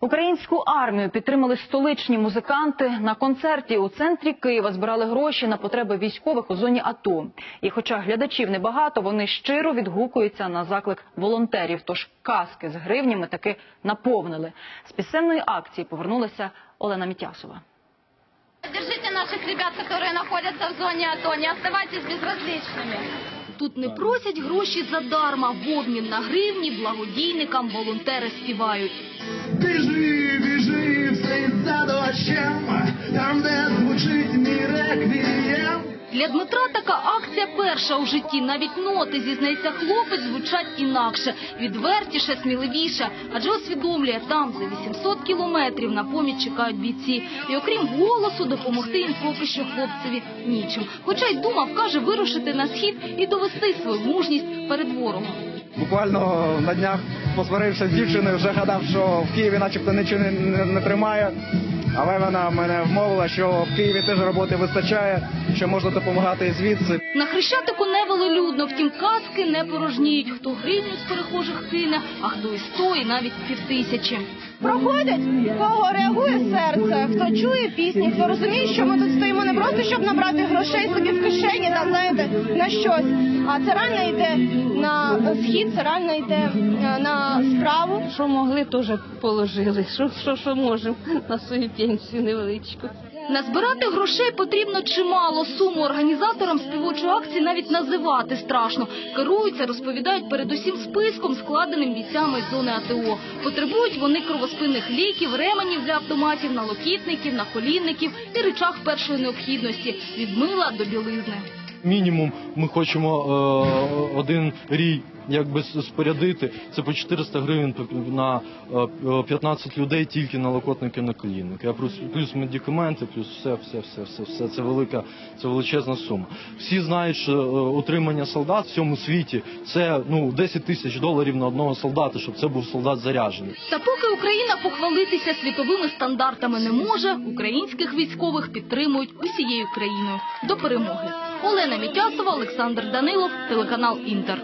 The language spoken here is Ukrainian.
Українську армію підтримали столичні музиканти. На концерті у центрі Києва збирали гроші на потреби військових у зоні АТО. І хоча глядачів небагато, вони щиро відгукуються на заклик волонтерів. Тож каски з гривнями таки наповнили. З пісенної акції повернулася Олена Мітясова. Поддержите наших ребят, которые находятся в зоне АТО. Не оставайтесь безразличными. Тут не просять гроші задарма. В обмін на гривні благодійникам волонтери співають. Для Дмитра така акція перша у житті. Навіть ноти, зізнається хлопець, звучать інакше, відвертіше, сміливіше. Адже усвідомлює, там за 800 кілометрів на поміч чекають бійці. І окрім голосу, допомогти їм поки що хлопцеві нічим. Хоча й думав, каже, вирушити на схід і довести свою мужність перед ворогом. Буквально на днях посварився з дівчиною, вже гадав, що в Києві начебто нічого не, не, тримає. Але вона мене вмовила, що в Києві теж роботи вистачає, що можна допомагати і звідси. На Хрещатику не велолюдно, втім каски не порожніють. Хто гривню з перехожих кине, а хто і сто, і навіть півтисячі. проходять, кого реагує серце, хто чує пісні, хто розуміє, що ми тут стоїмо не просто щоб набрати грошей собі в кишені, та знаєте, на щось. А це реально йде на схід, це реально йде е, на справу. Що могли, теж положили. Що, що, що можемо на свою пенсію невеличку. Назбирати грошей потрібно чимало. Суму організаторам співочої акції навіть називати страшно. Керуються, розповідають передусім списком, складеним бійцями з зони АТО. Потребують вони кровоспинних ліків, ременів для автоматів, налокітників, наколінників і речах першої необхідності від мила до білизни. Мінімум ми хочемо е, один рій якби спорядити. Це по 400 гривень на е, 15 людей тільки на локотники на колінники. А плюс, плюс медикаменти, плюс все, все, все, все, все. Це велика, це величезна сума. Всі знають, що е, утримання солдат в цьому світі це ну 10 тисяч доларів на одного солдата, щоб це був солдат заряджений. Та поки Україна похвалитися світовими стандартами не може, українських військових підтримують усією країною до перемоги. Олена Мітясова, Олександр Данилов, телеканал Інтер.